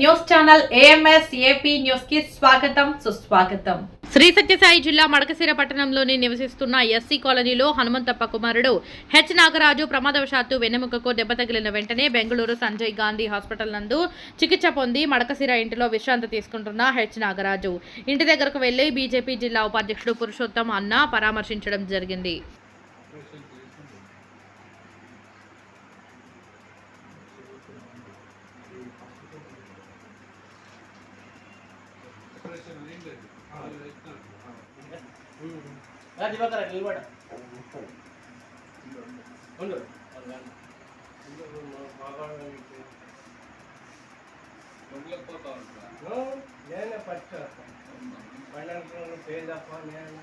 News channel AMS AP న్యూస్కి స్వాగతం సుస్వాగతం. శ్రీ సత్యసాయి జిల్లా మడకశిర పట్టణంలోని నివసిస్తున్న ఎస్సీ కాలనీలో హనుమంతప్ప కుమారుడు హెచ్. నాగరాజు ప్రమాదవశాత్తు వెన్నెముకకు దెబ్బ తగిలిన వెంటనే బెంగళూరు సంజయ్ గాంధీ హాస్పిటల్ నందు చికిత్స పొంది మడకశిర ఇంటిలో విశ్రాంతి తీసుకుంటున్న హెచ్. నాగరాజు. ఇంటి దగ్గరకు వెళ్ళి బీజేపీ జిల్లా ఉపాధ్యక్షుడు పురుషోత్తం అన్న పరామర్శించడం జరిగింది. దివాకర్ నిలబడ ఉండు నేనే ఫస్ట్ పండుగ పేరు తప్ప నేను.